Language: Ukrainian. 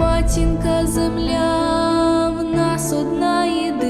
матінка земля в нас одна єдина.